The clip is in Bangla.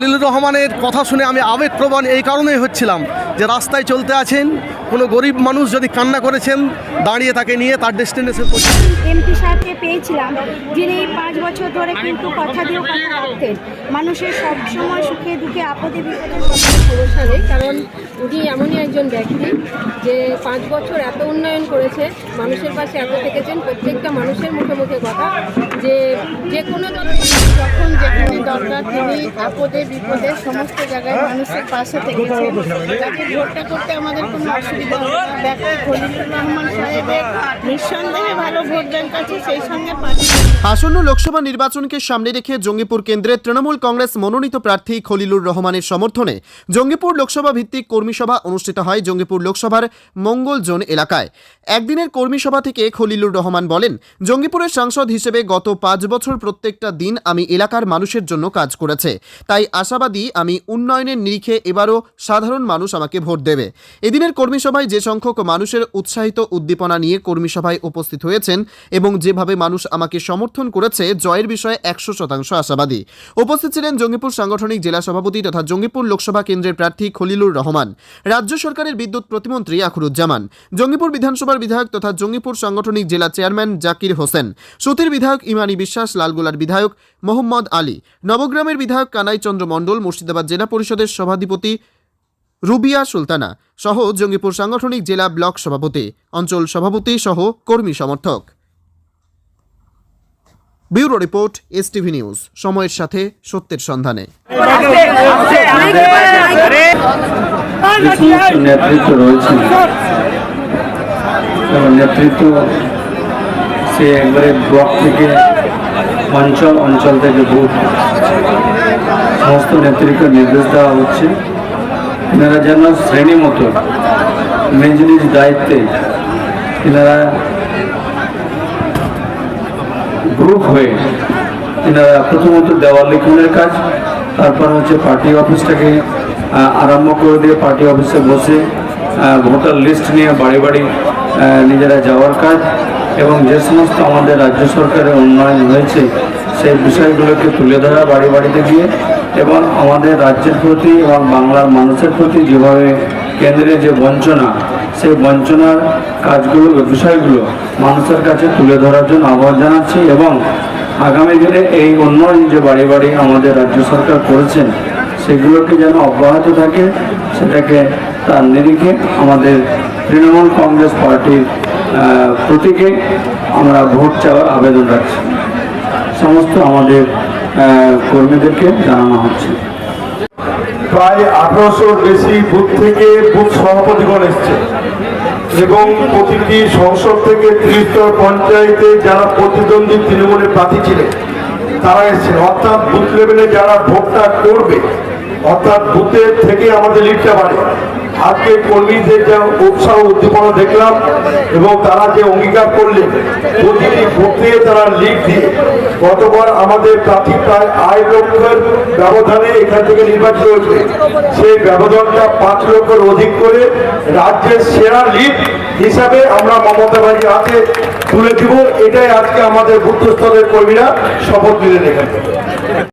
খলিলুর রহমানের কথা শুনে আমি আবেগপ্রবণ এই কারণেই হচ্ছিলাম যে রাস্তায় চলতে আছেন কোনো গরিব মানুষ যদি কান্না করেছেন, দাঁড়িয়ে তাকে নিয়ে তার ডেস্টিনেশন এমপি সাহেবকে পেয়েছিলাম, যিনি পাঁচ বছর ধরে কিন্তু কথা দিয়েও কথা রাখতেন মানুষের সবসময় সুখে দুঃখে আপদে বিপদে কারণ উনি এমনই একজন ব্যক্তি যে পাঁচ বছর এত উন্নয়ন করেছে, মানুষের পাশে এত থেকেছেন প্রত্যেকটা মানুষের মুখে মুখে কথা যে যে কোনো দরকার তিনি আপদে বিপদে সমস্ত জায়গায় মানুষের পাশে থেকেছেন। তাকে ভোটটা করতে আমাদের কোনো অসুবিধা না। রহমান সাহেবের নিঃসন্দেহে ভালো ভোট ব্যাংক আছে, সেই সঙ্গে আসন্ন লোকসভা নির্বাচনকে সামনে রেখে জঙ্গিপুর কেন্দ্রে তৃণমূল কংগ্রেস মনোনীত প্রার্থী খলিলুর রহমানের সমর্থনে জঙ্গিপুর লোকসভা ভিত্তিক কর্মী সভা অনুষ্ঠিত হয় জঙ্গিপুর লোকসভার মঙ্গল জোন এলাকায়। একদিনের কর্মী সভা থেকে খলিলুর রহমান বলেন, জঙ্গিপুরের সাংসদ হিসেবে গত পাঁচ বছর প্রত্যেকটা দিন আমি এলাকার মানুষের জন্য কাজ করেছে। তাই আশাবাদী আমি উন্নয়নের নিরিখে এবারও সাধারণ মানুষ আমাকে ভোট দেবে। এদিনের কর্মী সভায় যে সংখ্যক মানুষের উৎসাহিত উদ্দীপনা নিয়ে কর্মী সভায় উপস্থিত হয়েছেন এবং যেভাবে মানুষ আমাকে সমর্থন করেছে, জয়ের বিষয়ে একশো শতাংশ আশাবাদী। উপস্থিত ছিলেন জঙ্গিপুর সাংগঠনিক জেলা সভাপতি তথা জঙ্গিপুর লোকসভা কেন্দ্রের প্রার্থী খলিলুর রহমান, রাজ্য সরকারের বিদ্যুৎ প্রতিমন্ত্রী আখরুজ্জামান, জঙ্গিপুর বিধানসভার বিধায়ক তথা জঙ্গিপুর সাংগঠনিক জেলা চেয়ারম্যান জাকির হোসেন, সুতির বিধায়ক ইমানি বিশ্বাস, লালগোলার বিধায়ক মোহাম্মদ আলী নবগ্রামের বিধায়ক কানাই চন্দ্র মণ্ডল, মুর্শিদাবাদ জেলা পরিষদের সভাধিপতি রুবিয়া সুলতানা সহ জঙ্গিপুর সাংগঠনিক জেলা ব্লক সভাপতি, অঞ্চল সভাপতি সহ কর্মী সমর্থক। Bureau report, STV news. সময়ের সাথে সত্যের সন্ধানে। নেতৃত্ব সে একবারে ব্লক থেকে অঞ্চল অঞ্চল থেকে বুথ সমস্ত নেতৃত্ব নির্দেশ দেওয়া হচ্ছে। এনারা যেন শ্রেণি মতো নিজ নিজ দায়িত্বে এনারা গ্রুপ হয়ে এনারা প্রথমত দেওয়াল লিখনের কাজ, তারপর হচ্ছে পার্টি অফিসটাকে আরম্ভ করে দিয়ে পার্টি অফিসে বসে ভোটার লিস্ট নিয়ে বাড়ি বাড়ি নিজেরা যাওয়ার কাজ। এবং যে সমস্ত আমাদের রাজ্য সরকারের উন্নয়ন হয়েছে, সেই বিষয়গুলোকে তুলে ধরা বাড়ি বাড়িতে গিয়ে এবং আমাদের রাজ্যের প্রতি এবং বাংলার মানুষের প্রতি যেভাবে কেন্দ্রের যে বঞ্চনা, সেই বঞ্চনার কাজগুলো বিষয়গুলো মানুষের কাছে তুলে ধরার জন্য আহ্বান জানাচ্ছি এবং আগামী দিনে এই উন্নয়ন যে বাড়ি বাড়ি আমাদের রাজ্য সরকার করেছেন, সেগুলোকে যেন অব্যাহত থাকে, সেটাকে তার নিরিখে আমাদের তৃণমূল কংগ্রেস পার্টির প্রতীকে আমরা ভোট চাওয়ার আবেদন রাখছি। সমস্ত আমাদের কর্মীদেরকে জানানো হচ্ছে। প্রায় আঠারোশোর বেশি বুথ থেকে বুথ সভাপতিগণ এসছে এবং প্রতিটি সংসদ থেকে ত্রিস্তর পঞ্চায়েতে যারা প্রতিদ্বন্দ্বী তৃণমূলের প্রার্থী ছিলেন, তারা এসছেন। অর্থাৎ বুথ লেভেলে যারা ভোটটা করবে, অর্থাৎ বুথের থেকে আমাদের লিডটা বাড়ে। আজকে কর্মীদের যা উৎসাহ উদ্দীপনা দেখলাম এবং তারা যে অঙ্গীকার করলেন প্রতিটি বুথে তারা লিড দিয়ে গতবার আমাদের প্রার্থী প্রায় আড়াই লক্ষের ব্যবধানে এখান থেকে নির্বাচিত হয়েছে। সেই ব্যবধানটা পাঁচ লক্ষের অধিক করে রাজ্যের সেরা লিড হিসাবে আমরা মমতা বাড়ি হাতে তুলে দিব। এটাই আজকে আমাদের বুদ্ধ কর্মীরা শপথ নিলেন এখানে।